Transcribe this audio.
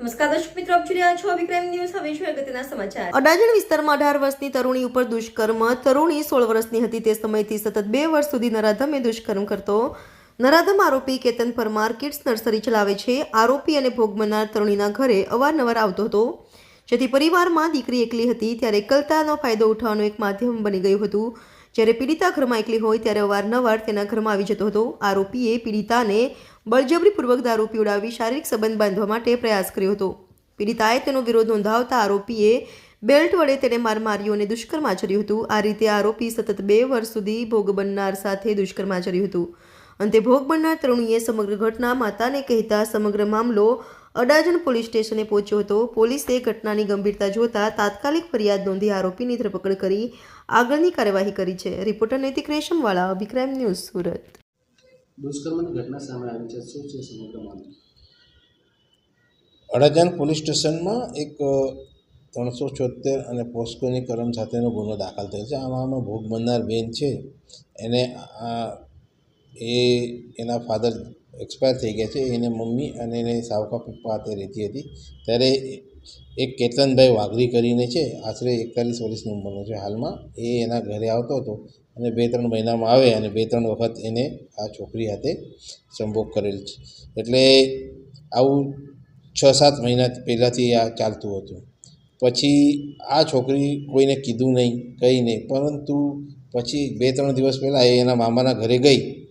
નમસ્કાર દર્શક દુષ્કર્મ કરતો. નરાધમ આરોપી કેતન પરમાર કિડ્સ નર્સરી ચલાવે છે. આરોપી અને ભોગ બનનાર તરુણીના ઘરે અવારનવાર આવતો હતો. જેથી પરિવારમાં દીકરી એકલી હતી, ત્યારે એકલતાનો ફાયદો ઉઠાવવાનું એક માધ્યમ બની ગયું હતું. જ્યારે પીડિતા ઘરમાં એકલી હોય ત્યારે અવારનવાર તેના ઘરમાં આવી જતો હતો. આરોપીએ પીડિતાને બળજબરીપૂર્વક દારૂ પીવડાવી શારીરિક સંબંધ બાંધવા માટે પ્રયાસ કર્યો હતો. પીડિતાએ તેનો વિરોધ નોંધાવતા આરોપીએ બેલ્ટ વડે તેને માર માર્યો અને દુષ્કર્મ આચર્યું હતું. આ રીતે આરોપી સતત બે વર્ષ સુધી ભોગ બનનાર સાથે દુષ્કર્મ આચર્યું હતું. અંતે ભોગ બનનાર તરુણીએ સમગ્ર ઘટના માતાને કહેતા સમગ્ર મામલો અડાજણ પોલીસ સ્ટેશને પહોંચ્યો હતો. પોલીસે ઘટનાની ગંભીરતા જોતા તાત્કાલિક ફરિયાદ નોંધી આરોપીની ધરપકડ કરી આગળની કાર્યવાહી કરી છે. રિપોર્ટર નૈતિક રેશમવાળા વિક્રમ ન્યૂઝ સુરત. દુષ્કર્મની ઘટના સામે આવી છે. શું છે સમગ્ર અડાજણ પોલીસ સ્ટેશનમાં એક ત્રણસો છોતેર અને પોસ્કોની કરમ સાથેનો ગુનો દાખલ થયો છે. આમાં આમાં ભોગ બનનાર બેન છે. એને આ એ એના ફાધર એક્સપાયર થઈ ગયા છે. એને મમ્મી અને એને સાવકા પપ્પા હાથે રહેતી હતી. ત્યારે એક કેતનભાઈ વાઘરી કરીને છે, આશરે એકતાલીસ વર્ષની ઉંમરનો છે હાલમાં. એ એના ઘરે આવતો હતો અને બે ત્રણ મહિનામાં આવે અને બે ત્રણ વખત એને આ છોકરી હાથે સંભોગ કરેલ છે. એટલે આવું છ સાત મહિના પહેલાંથી આ ચાલતું હતું. પછી આ છોકરી કોઈને કીધું નહીં, કંઈ નહીં. પરંતુ પછી બે ત્રણ દિવસ પહેલાં એ એના મામાના ઘરે ગઈ.